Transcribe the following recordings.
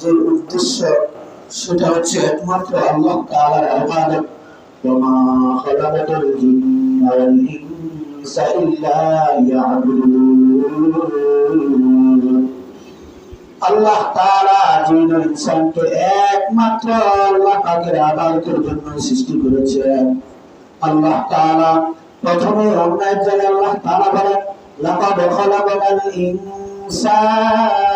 যে উদ্দেশ্য, সেটা হচ্ছে একমাত্র আল্লাহ তাআলার ইবাদত খালাকাতুল জিন্না ওয়াল ইনসা ইল্লা লিয়াবুদুন। আল্লাহ তাআলা জিন ও ইনসানকে একমাত্র আল্লাহ পাকের ইবাদতের জন্য সৃষ্টি করেছেন। আল্লাহ তাআলা প্রথমে অন্য এক জায়গায় আল্লাহ তাআলা বলেন, লাকাদ খালাকাল ইনসানা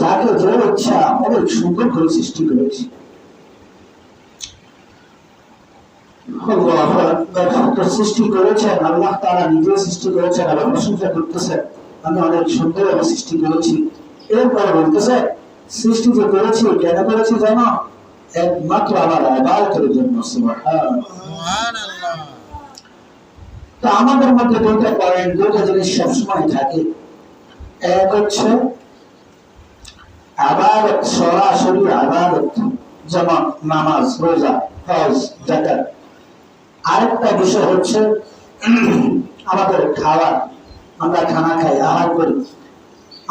যাকে যে ইচ্ছা অনেক সুন্দর করে সৃষ্টি করেছি। সৃষ্টি করেছেন, আল্লাহ তাআলা নিজে সৃষ্টি করেছেন প্রশংসা করতেছেন, আমি অনেক সুন্দর ভাবে সৃষ্টি করেছি। এরপরে বলতেছে, সৃষ্টি যে করেছি, কেন করেছি জানো? একমাত্র আমার জন্য তো আমাদের মধ্যে দুইটা পয়েন্ট দুইটা জিনিস সবসময় থাকে। এক হচ্ছে আবাদত সরাসরি আবাদত যেমন নামাজ, রোজা, হজ জাকাত আরেকটা বিষয় হচ্ছে, আমাদের খাওয়া আমরা খানা খাই, আহার করি।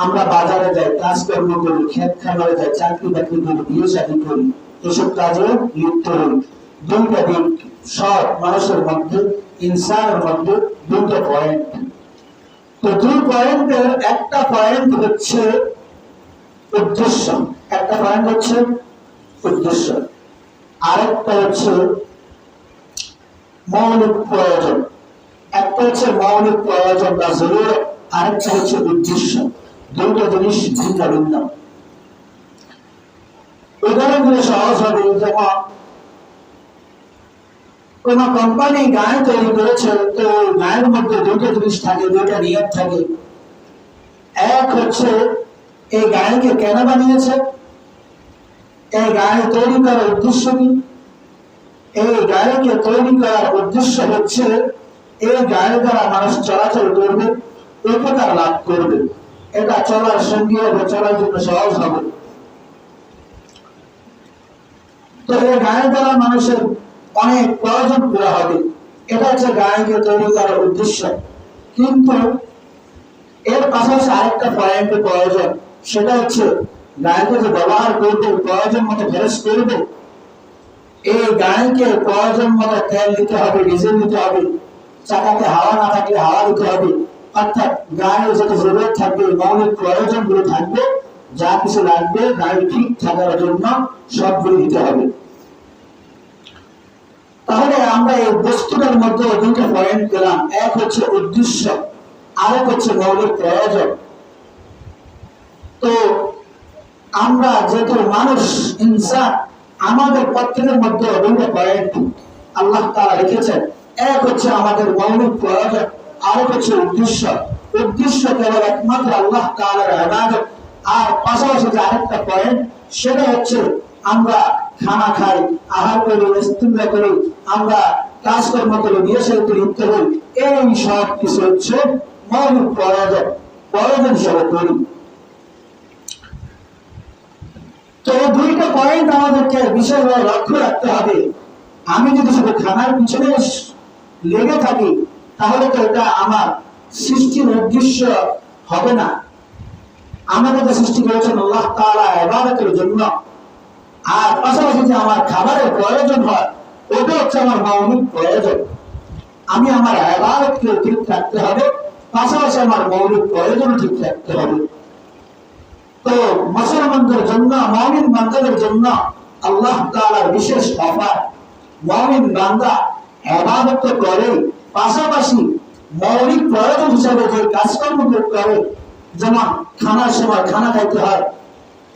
আমরা বাজারে যাই, কাজকর্ম করি ক্ষেত খামারে যাই, চাকরি বাকরি করি, বিয়ে শাদী করি, এসব কাজে লিপ্ত হই। দুইটা দিক সব মানুষের মধ্যে, ইনসানের মধ্যে দুটো পয়েন্ট তো দুই পয়েন্টের একটা পয়েন্ট হচ্ছে উদ্দেশ্য। একটা পয়েন্ট হচ্ছে উদ্দেশ্য। আরেকটা হচ্ছে মৌলিক প্রয়োজন। একটা হচ্ছে মৌলিক প্রয়োজন বা জরুরত আরেকটা হচ্ছে উদ্দেশ্য। দুটো জিনিস ভিন্ন ভিন্ন উদাহরণ দিলে সহজ হবে যেমন কোন কোম্পানি গায়ে তৈরি করেছে, তো গায়ের মধ্যে দুটো জিনিস থাকে, দুইটা নিয়ম থাকে। এক হচ্ছে এই গায়েকে কেন বানিয়েছে? এই গায়ে তৈরি করার উদ্দেশ্য কি? এই গায়েকে তৈরি করার উদ্দেশ্য হচ্ছে, এই গায়ে দ্বারা মানুষ চলাচল করবে, উপকার লাভ করবে। এটা চলার সঙ্গী হবে, চলার জন্য সহজ হবে। তো এই গায়ে দ্বারা মানুষের অনেক প্রয়োজন পুরা হবে। এটা হচ্ছে গায়েকে তৈরি করার উদ্দেশ্য। কিন্তু এর পাশাপাশি আরেকটা পয়েন্টের প্রয়োজন। সেটা হচ্ছে গায়েকে যে ব্যবহার করবে প্রয়োজন মতো খরচ করবে। এই গাড়িকে প্রয়োজন মতো তেল দিতে হবে, ডিজেল দিতে হবে, চাকাতে হাওয়া না থাকলে হাওয়া দিতে হবে। অর্থাৎ গাড়ির যত জরুরত থাকবে মৌলিক প্রয়োজনগুলো থাকবে, যা কিছু লাগবে গাড়ি ঠিক থাকার জন্য সবগুলো দিতে হবে। তাহলে আমরা এই বস্তুটার মধ্যে দুইটা পয়েন্ট পেলাম। এক হচ্ছে উদ্দেশ্য, আরেক হচ্ছে মৌলিক প্রয়োজন তো আমরা যেহেতু মানুষ, ইনসান, আমাদের প্রত্যেকের মধ্যে দুইটা পয়েন্ট আল্লাহ তারা রেখেছেন এক হচ্ছে আমাদের মৌলিক প্রয়োজন আরেক হচ্ছে উদ্দেশ্য। উদ্দেশ্য কেবল একমাত্র আল্লাহ তাআলার ইবাদত। আর পাশাপাশি যে আরেকটা পয়েন্ট, সেটা হচ্ছে আমরা খানা খাই, আহার করি ইস্তেঞ্জা করি, আমরা কাজকর্ম করি বিয়ে শাদী করি ইত্যাদি এই সব কিছু হচ্ছে মৌলিক প্রয়োজন। প্রয়োজন হিসাবে করি তো দুইটা পয়েন্ট আমাদেরকে বিশেষভাবে লক্ষ্য রাখতে হবে। আমি যদি শুধু খানার পিছনে লেগে থাকি, তাহলে তো এটা আমার সৃষ্টির উদ্দেশ্য হবে না। আমাদের যে সৃষ্টি করেছেন আল্লাহ ইবাদতের জন্য, আর পাশাপাশি যে আমার খাবারের প্রয়োজন হয়, ওটা হচ্ছে আমার মৌলিক প্রয়োজন। আমি আমার ইবাদতকে ঠিক রাখতে হবে, পাশাপাশি আমার মৌলিক প্রয়োজন ঠিক রাখতে হবে। তো মুসলমানদের জন্য, মমিন বান্দাদের জন্য আল্লাহ তাআলার বিশেষ অফার। মমিন বান্দা ইবাদত তো করে, পাশাপাশি মৌলিক প্রয়োজন হিসাবে যে কাজকর্ম করে যেমন খানার সময় খানা খাইতে হয়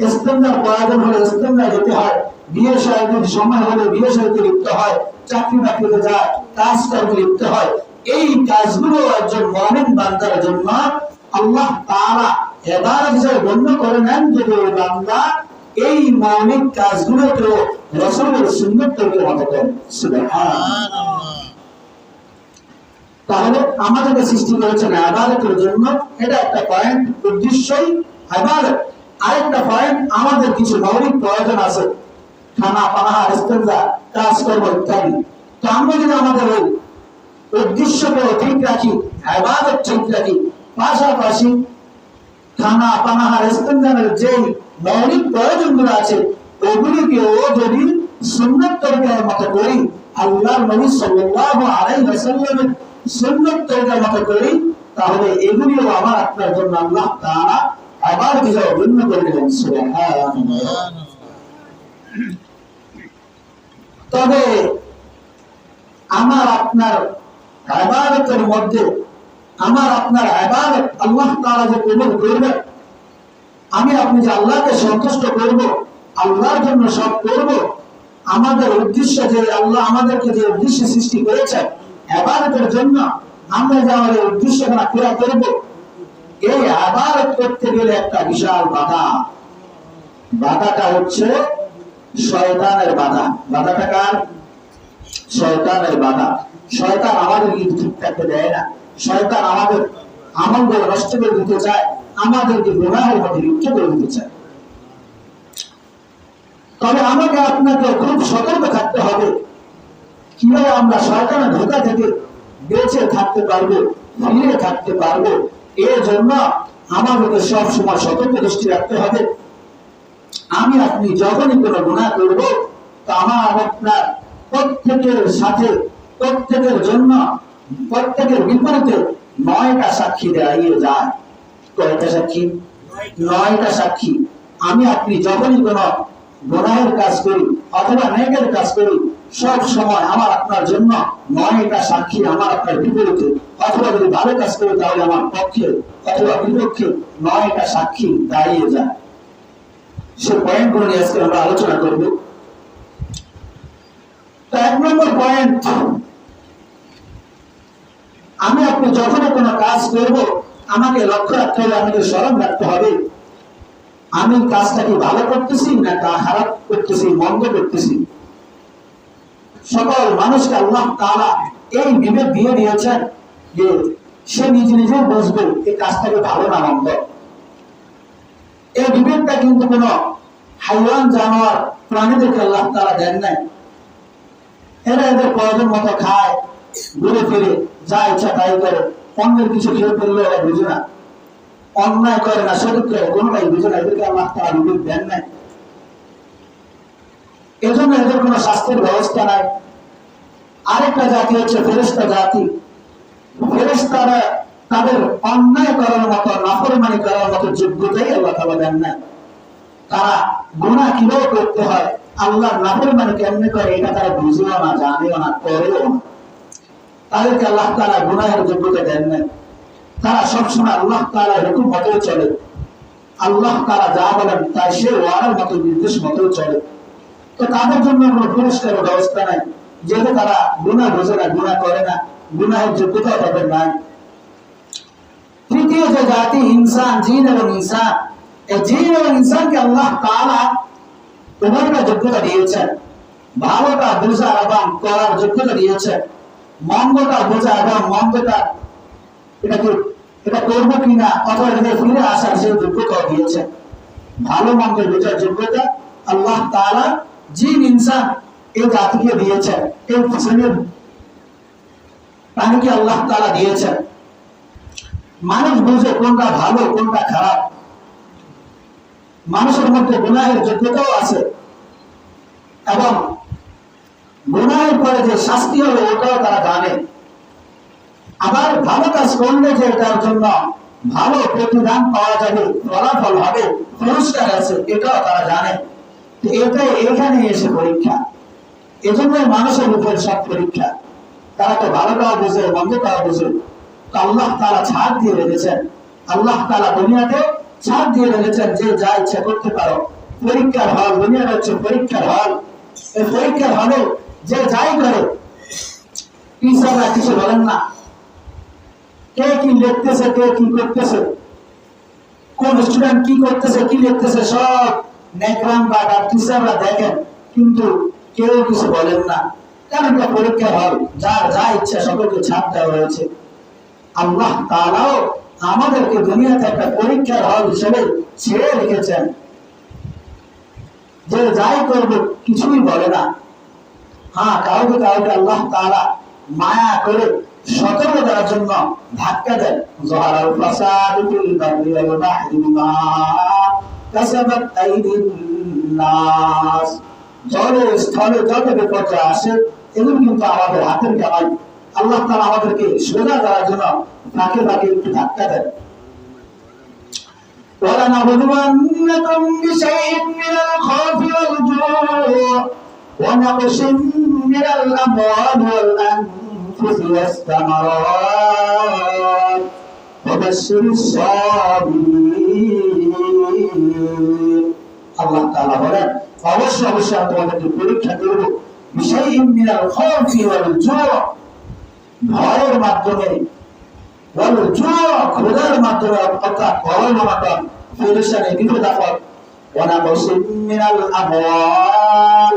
ইস্তেঞ্জার প্রয়োজন হলে ইস্তেঞ্জা যেতে হয়, বিয়ে শাদীর সময় হলে বিয়ে শাদীতে লিপ্ত হয়, চাকরি বাকরিতে যায়, কাজ কর্মে লিপ্ত হয়। এই কাজগুলো একজন মমিন বান্দার জন্য আল্লাহ তাআলা তাহলে আমাদেরকে সৃষ্টি করেছেন আবাদতের জন্য এটা একটা পয়েন্ট উদ্দেশ্যই আরেকটা পয়েন্ট আমাদের কিছু মৌলিক প্রয়োজন আছে। খানা পানাহা ইস্তেঞ্জা কাজ করব ইত্যাদি। তো আমরা যদি আমাদের ওই উদ্দেশ্যকে ঠিক রাখি, আবাদত ঠিক রাখি, পাশাপাশি খানা পানাহার ইস্তেঞ্জানের যে মৌলিক প্রয়োজনগুলো আছে ওগুলিকেও যদি সুন্নত তরিকার মতো করি, আল্লাহর নবী সাল্লাল্লাহু আলাইহি ওয়াসাল্লামের সুন্নত তরিকার মতো করি, তাহলে এগুলিও আমার আপনার জন্য আল্লাহ তাআলা আবার কিছু অভিন্ন করে দিলেন সুবহানাল্লাহ। তবে আমার আপনার ইবাদতের মধ্যে আমার আপনার ইবাদত আল্লাহ তাআলা যে কবুল করবেন আমি আপনি যে আল্লাহকে সন্তুষ্ট করব, আল্লাহর জন্য সব করব, আমাদের উদ্দেশ্য যে আল্লাহ আমাদেরকে যে উদ্দেশ্যে সৃষ্টি করেছেন ইবাদতের জন্য আমরা যে আমাদের উদ্দেশ্য পুরা করব, এই ইবাদত করতে গেলে একটা বিশাল বাধা। বাধাটা হচ্ছে শয়তানের বাধা। বাধাটা কার? শয়তানের বাধা। শয়তান আমাদের কিন্তু ঠিক থাকতে দেয় না। শয়তান আমাদের আমলগুলো নষ্ট করে দিতে চায়, আমাদেরকে গুনাহের মধ্যে লিপ্ত করে দিতে চায়। তবে আমাকে আপনাকে খুব সতর্ক থাকতে হবে। কীভাবে আমরা শয়তানের ধোকা থেকে বেঁচে থাকতে পারব ফিরে থাকতে পারব, এর জন্য আমাদেরকে সব সময় সতর্ক দৃষ্টি রাখতে হবে। আমি, আপনি যখনই কোনো গুণা করব, তা আমার আপনার প্রত্যেকের সাথে, প্রত্যেকের জন্য প্রত্যেকের বিপরীতে নয়টা সাক্ষী দাঁড়িয়ে যায়। কয়টা সাক্ষী? নয়টা সাক্ষী। আমি আপনি যখনই কোনো গোনাহের কাজ করি অথবা নেকের কাজ করি, সব সময় আমার আপনার জন্য নয়টা সাক্ষী আমার আপনার বিপরীতে। অথবা যদি ভালো কাজ করি, তাহলে আমার পক্ষে অথবা বিপক্ষে নয়টা সাক্ষী দাঁড়িয়ে যায়। সে পয়েন্টগুলো নিয়ে আজকে আমরা আলোচনা করব। এক নম্বর পয়েন্ট আমি আপনি যখন কোনো কাজ করব, আমাকে লক্ষ্য রাখতে হবে আমাকে স্মরণ রাখতে হবে। আমি কাজটা কি ভালো করতেছি না তা খারাপ করতেছি, মন্দ করতেছি? সকল মানুষকে আল্লাহ তাআলা এই বিবেক দিয়ে দিয়েছেন যে সে নিজে নিজে বুঝবে এই কাজটাকে ভালো না মন্দ। এই বিবেকটা কিন্তু কোন হাইওয়ান, জানোয়ার, প্রাণীদেরকে আল্লাহ তারা দেন নাই। এরা এদের প্রয়োজন মতো খায় ঘুরে ফিরে, যা ইচ্ছা তাই করে। অন্যের কিছু খেয়ে ফেললে ওরা বুঝে না। অন্যায় করে না সঠিক করে কোনোটাই বুঝে না। এদেরকে আল্লাহ তারা বিবেক দেন নাই। এজন্য এদের কোনো শাস্তির ব্যবস্থা নাই। আরেকটা জাতি হচ্ছে ফেরেস্তা জাতি। ফেরেস্তারা তাদের অন্যায় করার মতো, নাফরমানি করার মতো যোগ্যতাই আল্লাহ তালা দেন না তারা গুণা কীভাবে করতে হয়? আল্লাহ নাফরমানি কেমনে করে? এটা তারা বুঝেও না, জানেও না, করেও না। তাদেরকে আল্লাহ তালা গুনাহের যোগ্যতা দেন নাই। তারা সবসময় আল্লাহ তালা হুকুম মতো চলে। আল্লাহ তারা যা বলেন তাই সে ওয়ারের মতো, নির্দেশ মতো চলে। তো তাদের জন্য কোনো পুরস্কার ব্যবস্থা নাই, যেহেতু তারা গুণা বোঝে না গুণা করে না, গুনাহের যোগ্যতা তাদের নাই। তৃতীয় যে জাতি ইনসান, জিন এবং ইনসান, এই জিন এবং ইনসানকে আল্লাহ তাআলা উভয়টা যোগ্যতা দিয়েছেন। ভালোটা বোঝা এবং করার যোগ্যতা দিয়েছেন। মন্দটা বোঝা এবং মন্দটা এটা কি এটা করব কিনা অথবা এটা ফিরে আসার সে যোগ্যতা দিয়েছেন ভালো মন্দের বোঝার যোগ্যতা আল্লাহ তাআলা জিন, ইনসান এই জাতিকে দিয়েছেন। এই শ্রেণির প্রাণীকে আল্লাহ তাআলা দিয়েছেন। মানুষ বুঝে কোনটা ভালো, কোনটা খারাপ। মানুষের মধ্যে গুনাহের যোগ্যতাও আছে। এবং গুনাহের পরে যে শাস্তি হবে, ওটাও তারা জানে। আবার ভালো কাজ করলে যে এটার জন্য ভালো প্রতিদান পাওয়া যাবে, ফলাফল হবে, পুরস্কার আছে, এটাও তারা জানে। এটাই এখানে এসে পরীক্ষা। এজন্য মানুষের উপর সব পরীক্ষা। তারা তো ভালোটাও বুঝে, মন্দটাও বুঝে। আল্লাহ তারা ছাড় দিয়ে রেখেছেন। আল্লাহ তারা দুনিয়াতে ছাড় দিয়ে রেখেছেন যে যা ইচ্ছা করতে পারো। পরীক্ষার হল দুনিয়াটা হচ্ছে পরীক্ষার হল। এই পরীক্ষার হলে যে যাই করে টিচাররা কিছু বলেন না। কে কি লিখতেছে, কে কি করতেছে, কোন স্টুডেন্ট কি করতেছে, কি লিখতেছে, সব নেকরাম বা টিচাররা দেখেন, কিন্তু কেউ কিছু বলেন না। কারণ এটা পরীক্ষা হল, যার যা ইচ্ছা সকলকে ছাড় দেওয়া হয়েছে। আল্লাহ তাআলাও আমাদেরকে দুনিয়াতে একটা পরীক্ষার হল হিসেবে ছেড়ে রেখেছেন। যে যাই করবে, কিছুই বলে না। হ্যাঁ কাউকে কাউকে আল্লাহ তাআলা মায়া করে সতর্ক দেওয়ার জন্য ধাক্কা দেন জহারাল ফাসাদু ফিল বাররি ওয়াল বাহরি বিমা কাসাবাত আইদিন নাস জলে স্থলে যত বিপর্যয় আসে এগুলো কিন্তু আমাদের হাতের কামাই আল্লাহ তাআলা আমাদেরকে সোজা দেওয়ার জন্য ফাঁকে ফাঁকে একটু ধাক্কা দেন ولنبلونكم بشيء من الخوف والجوع ونقص من الأموال والأنفس والثمرات وبشر الصابرين আল্লাহ তাআলা বলেন অবশ্যই অবশ্যই আমি তোমাদেরকে পরীক্ষা করব বিষয় মিনাল খাউফি ওয়াল জুয়া ভয়ের মাধ্যমে ওয়াল জুয়া ক্ষুধার মাধ্যমে অর্থাৎ করোনামাতন পেরেশানি বিপদ আপদ ওয়ানাবসিম মিনাল আমওয়াল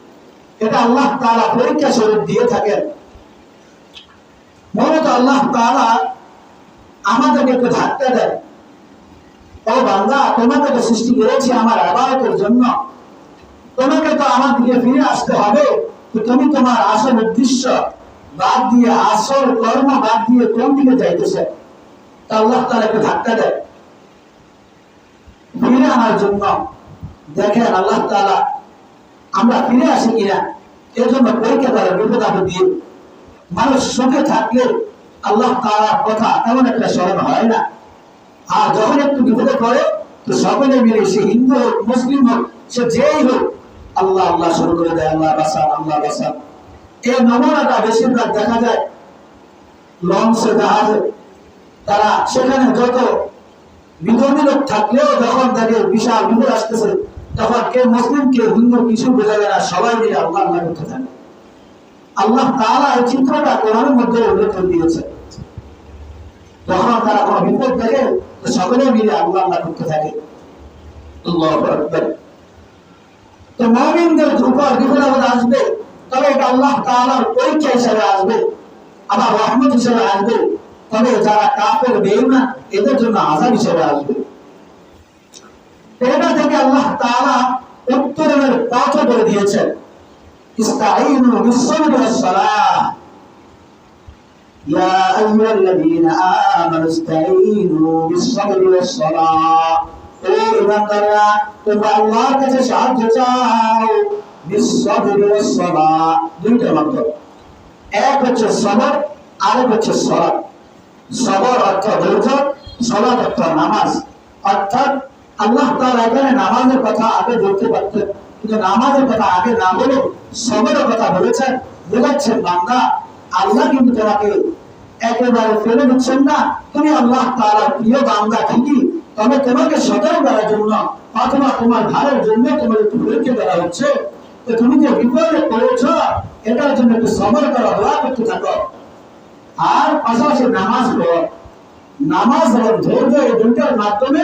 এটা আল্লাহ পরীক্ষা স্বরূপ দিয়ে থাকেন। মূলত আল্লাহ আমাদেরকে একটু ধাক্কা দেয় ও তোমাকে সৃষ্টি করেছি আমার জন্য। তোমাকে তো আমার দিকে ফিরে আসতে হবে। তুমি তোমার আসল উদ্দেশ্য বাদ দিয়ে, আসল কর্ম বাদ দিয়ে কোন দিকে যাইতেছে? তা আল্লাহ তাআলা একটু ধাক্কা দেয় ফিরে আনার জন্য দেখেন আল্লাহ তাআলা আমরা ফিরে আসি কিনা এর জন্য পরীক্ষা করে বিপদ দিয়ে মানুষ সুখে থাকলে আল্লাহ তাআলার কথা তেমন একটা স্মরণ হয় না। আর যখন একটু বিপদে পড়ে তো সকলে মিলে সে হিন্দু হোক, মুসলিম হোক, সে যেই হোক, আল্লাহ আল্লাহ শুরু করে দেয়, আল্লাহ বাসান আল্লাহ বাসান। এই নমুনাটা বেশিরভাগ দেখা যায় লঞ্চে জাহাজে। তারা সেখানে যত বিধর্মী লোক থাকলেও যখন তাকে বিশাল বিপদ আসতেছে তখন কে মুসলিম, কে হিন্দু, কিছু বোঝা যায় না, সবাই মিলে আল্লাহ আল্লাহ করতে থাকে আল্লাহ তাআলা এই চিত্রটা কোরআনের মধ্যে উল্লেখ দিয়েছে যখন তারা কোনো বিপদ তো সকলে মিলে আল্লাহ আল্লাহ করতে থাকে তো মুমিনদের উপর বিপদ আপদ আসবে, তবে এটা আল্লাহ তাআলার পরীক্ষা হিসেবে আসবে, আবার রহমত হিসাবে আসবে। তবে যারা কাফের, বেঈমান, এদের জন্য আযাব হিসেবে আসবে। এটা থেকে আল্লাহ তাআলা উত্তরণের পথ করে দিয়েছেন। ইস্তাঈনু বিস-সাবরি ওয়াস-সালাহ ইয়া আইয়ুহাল্লাযীনা আমানু ইস্তাঈনু বিস-সাবরি ওয়াস-সালাহ ও ইমানদাররা, তোমরা আল্লাহর কাছে সাহায্য চাও। বিস-সাবরি ওয়াস-সালাহ দুইটা মাধ্যমে এক হচ্ছে সবর, আরেক হচ্ছে সলাৎ। সবর অর্থ ধৈর্য সলাৎ অর্থ নামাজ। অর্থাৎ আল্লাহ এখানে নামাজের কথা আগে বলতে পারতেন, কিন্তু নামাজের কথা আগে না বলে সবরের কথা বলেছেন। বোঝাচ্ছেন বান্দা, আল্লাহ কিন্তু তোমাকে একেবারে ফেলে দিচ্ছেন না। তুমি আল্লাহ তাআলার প্রিয় বান্দা ঠিকই, তবে তোমাকে সতর্ক করার জন্য অথবা তোমার ভালোর জন্য তোমার একটু পরীক্ষা করা হচ্ছে। তো তুমি যে বিপদে পড়েছ, এটার জন্য একটু সবর করা, দোয়া করতে থাকো। আর পাশাপাশি নামাজ পড়ো। নামাজ এবং ধৈর্য এই দুইটার মাধ্যমে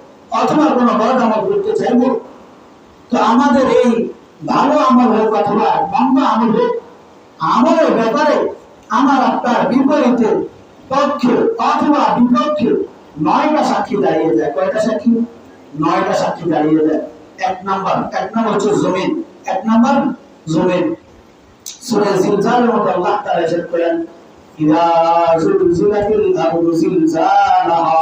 অথবা কোন বড় আমল করতে চাইব তো আমাদের এই ভালো আমল হোক অথবা মন্দ আমল হোক, আমলের ব্যাপারে আমার আপনার বিপরীতে পক্ষে অথবা বিপক্ষে নয়টা সাক্ষী দাঁড়িয়ে যায়। কয়টা সাক্ষী? নয়টা সাক্ষী দাঁড়িয়ে যায়। এক নাম্বার এক নাম্বার হচ্ছে জমিন। এক নাম্বার জমিন। সূরা জিলজালের মধ্যে আল্লাহ তাআলা ইরশাদ করেন ইযা জুলজিলাতিল আরদু জিলজালাহা।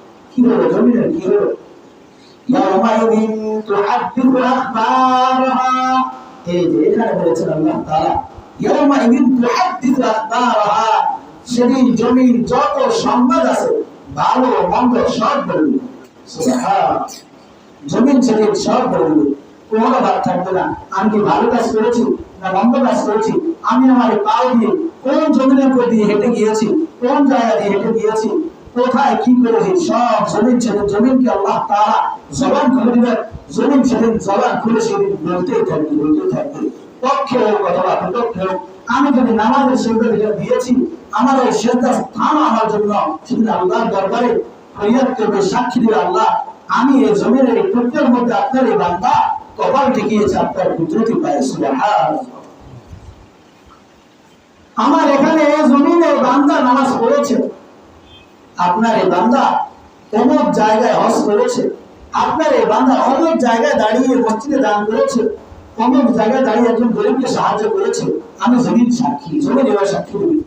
হলো জমিনের কি হলো يومئذ تحدث أخبارها এই যে এখানে বলেছেন আল্লাহ তাআলা يومئذ تحدث أخبارها সেদিন জমির যত সংবাদ আছে ভালো মন্দ সব বলবে সুবহান জমিন সেদিন সব বলবে কোনো ভাব থাকবে না আমি কি ভালো কাজ করেছি না মন্দ কাজ করেছি আমি আমার পাও দিয়ে কোন জমিনের উপর দিয়ে হেঁটে গিয়েছি কোন জায়গা দিয়ে হেঁটে গিয়েছি কোথায় কি করেছি সব জমিন সেদিন, জমিনকে আল্লাহ তারা জবান খুলে দিবেন। জমিন সেদিন জবান খুলে সেদিন বলতেই থাকবে বলতেই থাকবে। পক্ষে হোক অথবা বিপক্ষে হোক, আমি যদি নামাজের সেজদা যেটা দিয়েছি, আমার ওই সেজদা স্থান আমার জন্য, সেদিন আল্লাহর দরবারে ফরিয়াদ করবে, সাক্ষী দিবে আল্লাহ, আমি এই জমিনের এই প্রত্যেকের মধ্যে আপনার এই বান্দা কপাল ঠেকিয়েছে, আপনার কুদরতি পায়ে আমার এখানে জমিনে বান্দা নামাজ পড়েছে। আপনার এই বান্দা অমুক জায়গায় হস করেছে। আপনার এই বান্দা অমুক জায়গায় দাঁড়িয়ে মসজিদে দান করেছে। অমুক জায়গায় দাঁড়িয়ে একজন গরিবকে সাহায্য করেছে। আমি জমিন সাক্ষী, জমিন এবার সাক্ষী দেবি।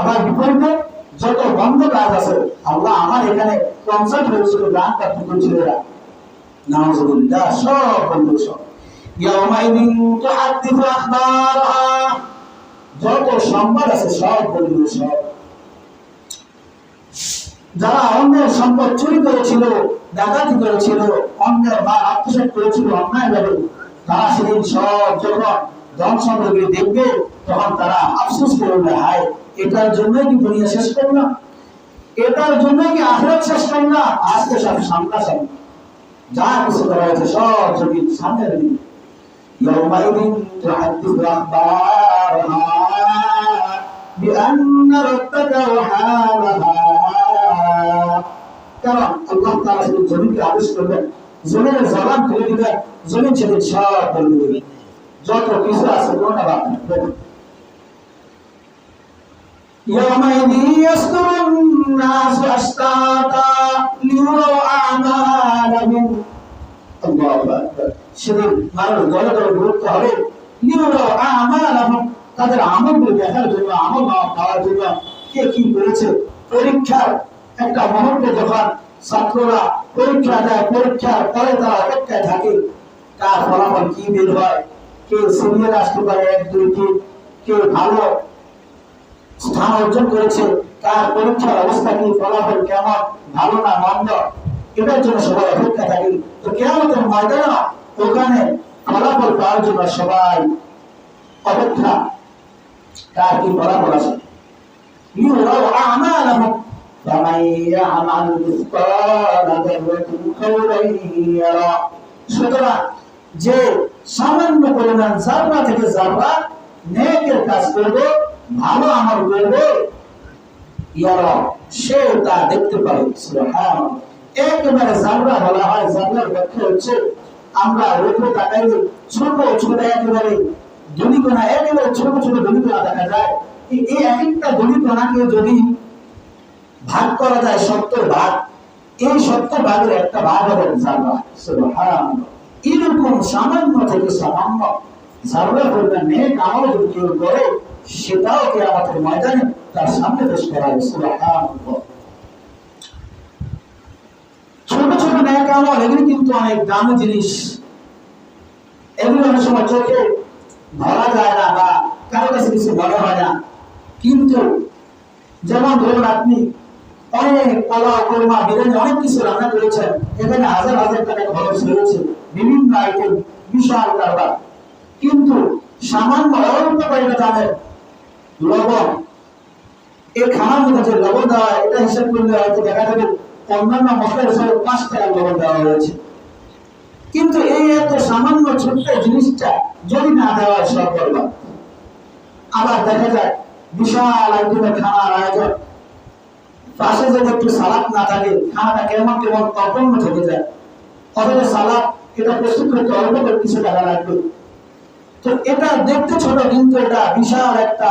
আবার বিপরীতে যত বন্ধ কাজ আছে, আল্লাহ আমার এখানে কনসার্ট হয়েছিল, গান প্রাপ্তি করেছিল এরা। নাউজুবিল্লাহ, সব বন্ধ সব যত সংবাদ আছে, সব বন্ধু সব যারা অন্যের সম্পদ চুরি করেছিল ডাকাতি করেছিল অন্যের বা আত্মসাত করেছিল অন্যায় ভাবে তারা সেদিন সব যখন ধন সম্পদকে দেখবে তখন তারা আফসোস করবে হায় এটার জন্য কি দুনিয়া শেষ করলাম এটার জন্য কি আখরাত শেষ করলাম আজকে সব সামনাসামনি যা কিছু করা হয়েছে সব যদি সামনে দিন يومئذ تحدث أخبارها بأن ربك وحالها কারণ আল্লাহ তাআলা সেদিন জমিনকে আদেশ করবেন জমিনের জবান খুলে দিবেন জমিন সেদিন সব বলে দিবে যত কিছু আছে কোনটা বাদ থাকবে না। يومئذ يصدر الناس أشتاتا ليروا أعمالهم الله أكبر সেদিন মানুষ দলে দলে বিভক্ত হবে লিউরাও আমালাহুম তাদের আমলগুলো দেখার জন্য আমল পাওয়ার জন্য কে কি করেছে পরীক্ষার একটা মুহূর্তে যখন ছাত্ররা পরীক্ষা দেয়, পরীক্ষার পরে তারা অপেক্ষায় থাকে, কার ফলাফল কি বের হয়, কে সিনিয়র আসতে পারে এক, দুই, তিন, কে ভালো স্থান অর্জন করেছে, কার পরীক্ষার অবস্থা কি, ফলাফল কেমন, ভালো না মন্দ, এটার জন্য সবাই অপেক্ষা থাকে। তো কেমন ময়দানে ওখানে ফলাফল পাওয়ার জন্য সবাই অপেক্ষা, কার কি ফলাফল আছে। আমালাহুম فمن يعمل مثقال ذرة خيرا يرى সুতরাং যে সামান্য পরিমাণ জাররা থেকে জাররা নেকের কাজ করবে ভালো আমল করবে ইয়ারা সে তা দেখতে পাবে সুবহানাল্লাহ একেবারে জাররা বলা হয় জাররার ব্যাখ্যা হচ্ছে আমরা রূপে তাকাইলে ছোট ছোট একেবারে ধনিকণা একেবারে ছোট ছোট ধনিকণা দেখা যায় এই এই এক একটা ধনিকণাকে যদি ভাগ করা যায় সত্তর ভাগ। এই সত্তর ভাগের একটা ভাগ হবে এরকম সামান্য থেকে সামান্য ছোট ছোট কিন্তু অনেক জিনিস। চোখে ধরা যায় না বা কারও কাছে কিছু মনে হয় না। কিন্তু যেমন ধরুন আপনি অনেক কলা, কর্মা, বিরিয়ানি, অনেক কিছু রান্না করেছেন। এখানে হাজার হাজার টাকা খরচ হয়েছে। বিভিন্ন আইটেম বিশাল কারবার। কিন্তু সামান্য অল্প কয়েকটা দামের লবণ, এই মধ্যে যে লবণ দেওয়া এটা করলে হয়তো দেখা যাবে অন্যান্য পাঁচ টাকা লবণ দেওয়া হয়েছে। কিন্তু এই এত সামান্য ছোট্ট জিনিসটা যদি না দেওয়া হয় সব আবার দেখা যায়, বিশাল একদিনের খানার আয়োজন। পাশে যদি একটু সালাদ না থাকে কেমন কেমন থেকে যায়। সালাদ এটা প্রস্তুত করতে অল্প করে কিছু টাকা লাগবে। তো এটা দেখতে ছোট, কিন্তু এটা বিশাল একটা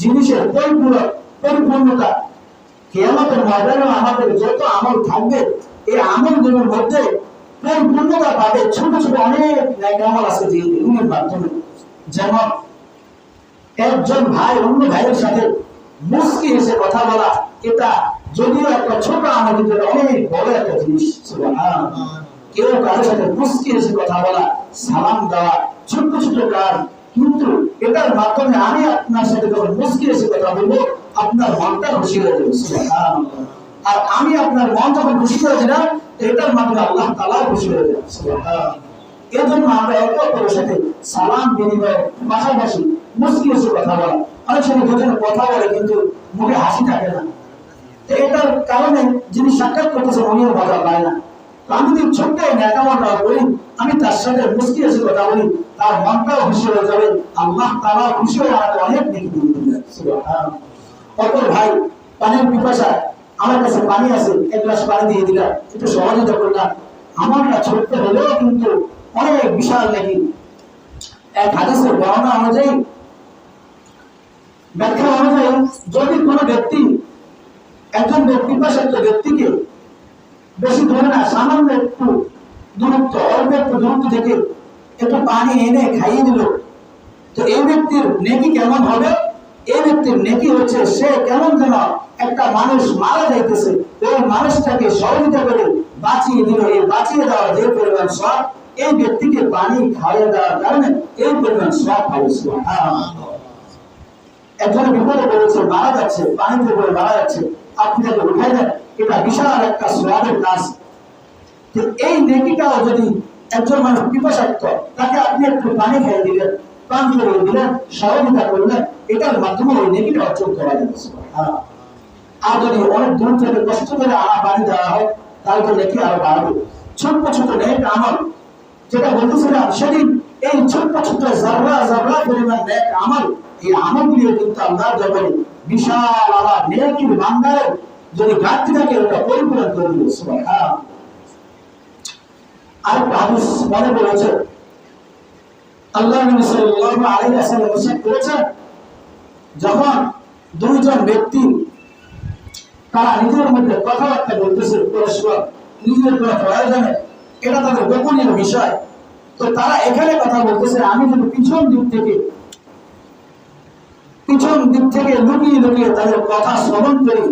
জিনিসের পরিপূর্ণ পরিপূর্ণতা। ময়দানে আমাদের যত আমল থাকবে, এই আমলগুলোর মধ্যে পরিপূর্ণতা পাবে ছোট ছোট অনেক আমল আছে যে এগুলির মাধ্যমে। যেমন একজন ভাই অন্য ভাইয়ের সাথে মুস্কি এসে কথা বলা, এটা যদিও একটা ছোট কিন্তু অনেক বড় একটা জিনিস সুবহানাল্লাহ। কেউ কারোর সাথে মুস্কি এসে কথা বলা, সালাম দেওয়া, ছোট্ট ছোট কাজ কিন্তু এটার মাধ্যমে আমি আপনার সাথে যখন মুস্কি এসে কথা বলব, আপনার মনটা খুশি হয়ে যাবে আর আমি আপনার মন যখন খুশি হয়ে যাবে, এটার মাধ্যমে আল্লাহ তালা খুশি হয়ে যাবে। এর জন্য আমরা একে অপরের সাথে সালাম, বিনিময়, পাশাপাশি মুস্কি এসে কথা বলা অনেক সময় কথা বলে, কিন্তু মুখে হাসি থাকে না এটার কারণে যিনি সাক্ষাৎ করতেছে উনিও মজা পায় না। আমি যদি ছোট্ট নেতামটা করি আমি তার সাথে মুস্কি এসে কথা বলি, তার মনটাও খুশি হয়ে যাবে, আল্লাহ তালা খুশি হয়ে আমাকে অনেক দিকে দিয়ে অপর ভাই, পানির পিপাসা আমার কাছে পানি আছে, এক গ্লাস পানি দিয়ে দিলাম, একটু সহযোগিতা করলাম। আমারটা ছোট্ট হলেও কিন্তু অনেক বিশাল নাকি। এক হাদিসের বর্ণনা অনুযায়ী, ব্যাখ্যা অনুযায়ী, যদি কোনো ব্যক্তি একজন ব্যক্তি পাশে একটা ব্যক্তিকে বেশি দূরে না, সামান্য একটু দূরত্ব, অল্প একটু দূরত্ব থেকে একটু পানি এনে খাইয়ে দিল। তো এই ব্যক্তির নেকি কেমন হবে? এই ব্যক্তির নেকি হচ্ছে, সে কেমন যেন একটা মানুষ মারা যাইতেছে। ওই মানুষটাকে সহযোগিতা করে বাঁচিয়ে দিল। এই বাঁচিয়ে দেওয়ার যে পরিমাণ সব এই ব্যক্তিকে পানি খাইয়ে দেওয়ার কারণে এই পরিমাণ সব হবে সুবহানাল্লাহ। একজন বিপদে পড়েছে, মারা যাচ্ছে, পানিতে পড়ে মারা যাচ্ছে। আপনি দেন এটা বিশাল একটা কাজ। তো এই যদি একজন মানুষ পিপাসাক্ত তাকে আপনি একটু পানি খেয়ে দিলেন, পান করে দিলেন, সহযোগিতা করলেন, এটার মাধ্যমে ওই অর্জন করা। আর যদি অনেক দূর থেকে কষ্ট করে আনা পানি দেওয়া হয়, তাহলে তো নেকি আরও বাড়বে। ছোট্ট ছোট নেক আমল, যেটা বলতেছিলাম, সেদিন এই ছোট্ট ছোট্ট জাররা জাররা পরিমাণ নেক আমল, এই আমলগুলিও কিন্তু আল্লাহর বিশাল আল্লাহ নেকির ভান্ডারে যদি ঘাটতি থাকে ওটা পরিপূরণ করে দিবে আরেকটা হাদিস মনে পড়েছে। আল্লাহ নবী সাল্লাল্লাহু আলাইহি করেছেন, যখন দুইজন ব্যক্তি তারা নিজের মধ্যে কথাবার্তা বলতেছে, পরস্পর নিজের কোনো প্রয়োজনে এটা তাদের গোপনীয় বিষয়। তো তারা এখানে কথা বলতেছে, আমি যদি পিছন দিক থেকে পিছন দিক থেকে লুকিয়ে লুকিয়ে তাদের কথা শ্রবণ করি,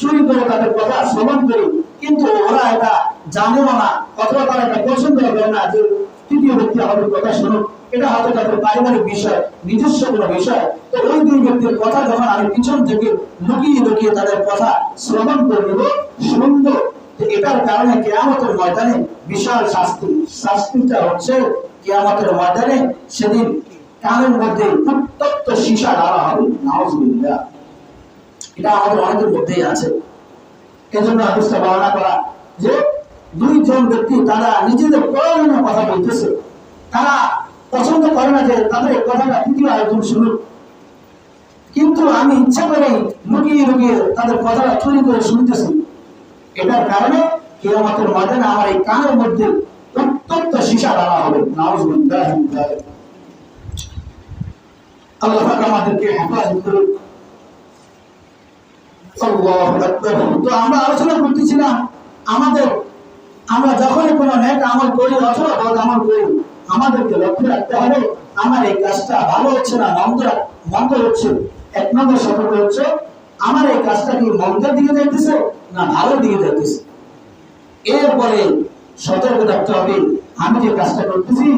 চুরি করে তাদের কথা শ্রবণ করি। কিন্তু ওরা এটা জানেও না, অথবা তারা এটা পছন্দ করে না যে তৃতীয় ব্যক্তি আমাদের কথা শুনুক। এটা হয়তো তাদের পারিবারিক বিষয়, নিজস্ব কোনো বিষয়। তো ওই দুই ব্যক্তির কথা যখন আমি পিছন থেকে লুকিয়ে লুকিয়ে তাদের কথা শ্রবণ করে নেব শুনব এটার কারণে কেয়ামতের ময়দানে বিশাল শাস্তি। শাস্তিটা হচ্ছে কেয়ামতের ময়দানে সেদিন কানের মধ্যে উত্তপ্ত সীসা ডালা হবে, নাউজুবিল্লাহ। এটা আমাদের অনেকের মধ্যেই আছে। এজন্য হাদিসটা বর্ণনা করা যে দুইজন ব্যক্তি তারা নিজেদের প্রয়োজনীয় কথা বলতেছে। তারা পছন্দ করে না যে তাদের কথাটা তৃতীয় আয়োজন শুনুক কিন্তু আমি ইচ্ছা করে লুকিয়ে লুকিয়ে তাদের কথাটা চুরি করে শুনতেছি। এটার কারণে কেয়ামতের ময়দানে আমার এই কানের মধ্যে উত্তপ্ত সীসা ডালা হবে, নাউজুবিল্লাহ। আল্লাহ আমাদেরকে তো আমরা আলোচনা করতেছিলাম, আমাদের, আমরা যখনই কোনো আমল করি অথবা বদ আমল করি, আমাদেরকে লক্ষ্য রাখতে হবে, আমার এই কাজটা ভালো হচ্ছে না মন্দ মন্দ হচ্ছে? এক নম্বর সতর্ক হচ্ছে, আমার এই কাজটা কি মন্দের দিকে যাইতেছে না ভালোর দিকে যাইতেছে? এরপরে সতর্ক থাকতে হবে, আমি যে কাজটা করতেছি,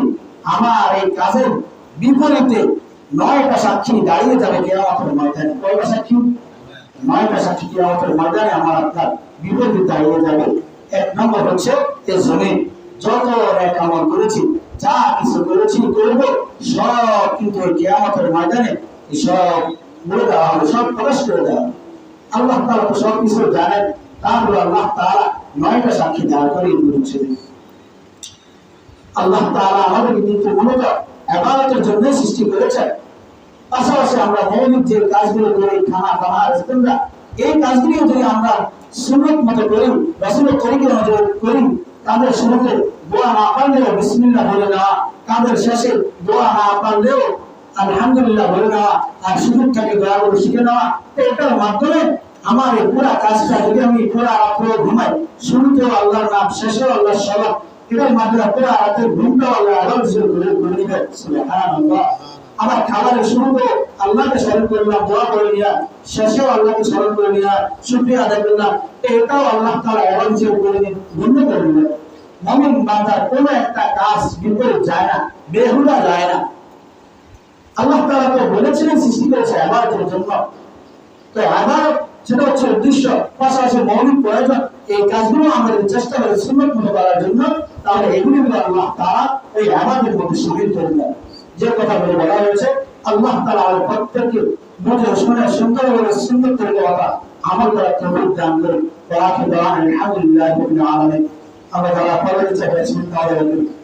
আমার এই কাজের বিপরীতে নয়টা সাক্ষী দাঁড়িয়ে যাবে কেয়ামতের ময়দানে। কয়টা সাক্ষী নয়টা সাক্ষী কেয়ামতের ময়দানে আমার আপনার বিপরীতে দাঁড়িয়ে যাবে। এক নম্বর হচ্ছে এ জমিন। যত এক আমল করেছি, যা কিছু করেছি, করব, সব কিন্তু ওই কেয়ামতের ময়দানে সব বলে দেওয়া হবে, সব প্রকাশ করে দেওয়া হবে। আল্লাহ তাআলা তো সব কিছু জানেন। তারপর আল্লাহ তাআলা নয়টা সাক্ষী দাঁড় করে আল্লাহ আমাদেরকে কিন্তু ইবাদতের জন্য সৃষ্টি করেছেন। পাশাপাশি আমরা মৌলিক যে কাজগুলো করি, খানা, দানা ইস্তেঞ্জা এই কাজগুলো যদি আমরা সুন্নত মতো করি, রাসূলের তরিকের মতো করি, তাদের শুরুতে দোয়া না পারলেও বিসমিল্লাহ বলে নেওয়া তাদের শেষে দোয়া না পারলেও আলহামদুলিল্লাহ বলে নেওয়া আর সুযোগ থাকে দোয়া করে শিখে নেওয়া, এটার মাধ্যমে আমার এই পুরা কাজটা যদি আমি পুরা রাত্রে ঘুমাই শুরুতেও আল্লাহর নাম, শেষেও আল্লাহর সলাপ এটার মাধ্যমে পুরা রাতের ঘুমটাও আল্লাহ আলো হিসেবে করে করে নিবে সুবহানাল্লাহ। আমার খাবারের শুরুতে আল্লাহকে স্মরণ করলাম দোয়া করে নিয়া শেষেও আল্লাহকে স্মরণ করে নিয়া শুকরিয়া আদায় করলাম। এটাও আল্লাহ আলো হিসেবে করে নিয়ে গণ্য করে নিলেন মমিন বান্দার কোনো একটা কাজ বিপরীত যায় না, বেহুদা যায় না। আল্লাহ তাআলা তো বলেছিলেন সৃষ্টি করেছে আবাদের জন্য। তো আবার সেটা হচ্ছে উদ্দেশ্য। পাশাপাশি মৌলিক প্রয়োজন। এই কাজগুলো আমাদের চেষ্টা করে মতো করার জন্য তাহলে এগুলি হলো আল্লাহ তারা ওই আমাদের মধ্যে সামিল করে দেন যে কথা বলে বলা হয়েছে, আল্লাহ তারা আমাদের প্রত্যেককে বুঝে শুনে সুন্দর করে সুন্দর করে দেওয়া আমল দ্বারা তৌফিক দান করে তারা কি দেওয়া আলহামদুলিল্লাহ আমরা যারা পড়ে রহমানির রহিম